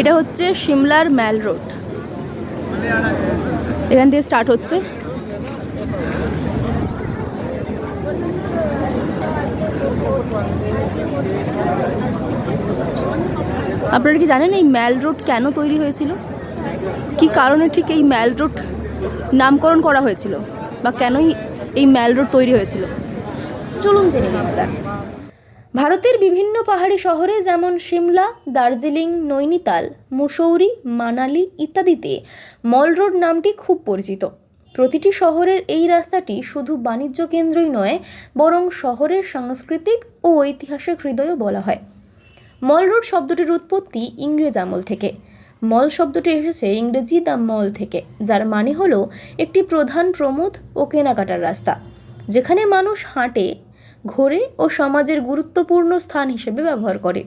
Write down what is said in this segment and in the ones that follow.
এটা হচ্ছে সিমলার ম্যাল রোড। এখান থেকে স্টার্ট হচ্ছে। আপনারা কি জানেন এই ম্যাল রোড কেন তৈরি হয়েছিল? কি কারণে ঠিক এই ম্যাল রোড নামকরণ করা হয়েছিল? বা কেনই এই ম্যাল রোড তৈরি হয়েছিল? চলুন জেনে নেওয়া যাক। ভারতের বিভিন্ন পাহাড়ি শহরে যেমন সিমলা, দার্জিলিং, নৈনিতাল, মুসৌরি, মানালি ইত্যাদিতে মল রোড নামটি খুব পরিচিত। প্রতিটি শহরের এই রাস্তাটি শুধু বাণিজ্য কেন্দ্রই নয়, বরং শহরের সাংস্কৃতিক ও ঐতিহাসিক হৃদয়ও বলা হয়। মল রোড শব্দটির উৎপত্তি ইংরেজ আমল থেকে। মল শব্দটি এসেছে ইংরেজি দ্য মল থেকে, যার মানে হলো একটি প্রধান প্রমোদ ও কেনাকাটার রাস্তা, যেখানে মানুষ হাঁটে ঘোরে ও সমাজের গুরুত্বপূর্ণ স্থান হিসেবে ব্যবহার করে।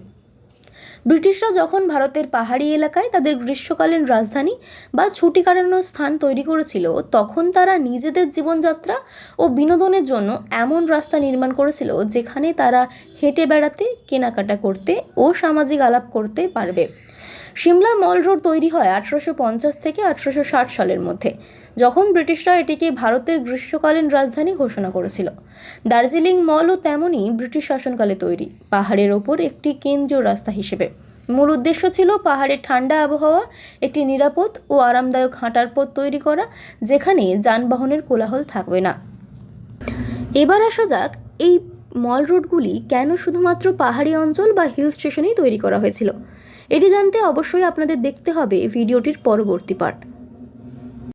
ব্রিটিশরা যখন ভারতের পাহাড়ি এলাকায় তাদের গ্রীষ্মকালীন রাজধানী বা ছুটি কাটানোর স্থান তৈরি করেছিল, তখন তারা নিজেদের জীবনযাত্রা ও বিনোদনের জন্য এমন রাস্তা নির্মাণ করেছিল যেখানে তারা হেঁটে বেড়াতে, কেনাকাটা করতে ও সামাজিক আলাপ করতে পারবে। সিমলা মল রোড তৈরি হয় আঠারোশো পঞ্চাশ থেকে আঠারোশো ষাট সালের মধ্যে, যখন ব্রিটিশরা এটিকে ভারতের গ্রীষ্মকালীন রাজধানী ঘোষণা করেছিল। দার্জিলিং মলও তেমনই ব্রিটিশ শাসনকালে তৈরি, পাহাড়ের ওপর একটি কেন্দ্রীয় রাস্তা হিসেবে। মূল উদ্দেশ্য ছিল পাহাড়ের ঠান্ডা আবহাওয়া, একটি নিরাপদ ও আরামদায়ক হাঁটার পথ তৈরি করা, যেখানে যানবাহনের কোলাহল থাকবে না। এবার আসা যাক এই মল রোডগুলি কেন শুধুমাত্র পাহাড়ি অঞ্চল বা হিল স্টেশনেই তৈরি করা হয়েছিল? এটি জানতে অবশ্যই আপনাদের দেখতে হবে ভিডিওটির পরবর্তী পার্ট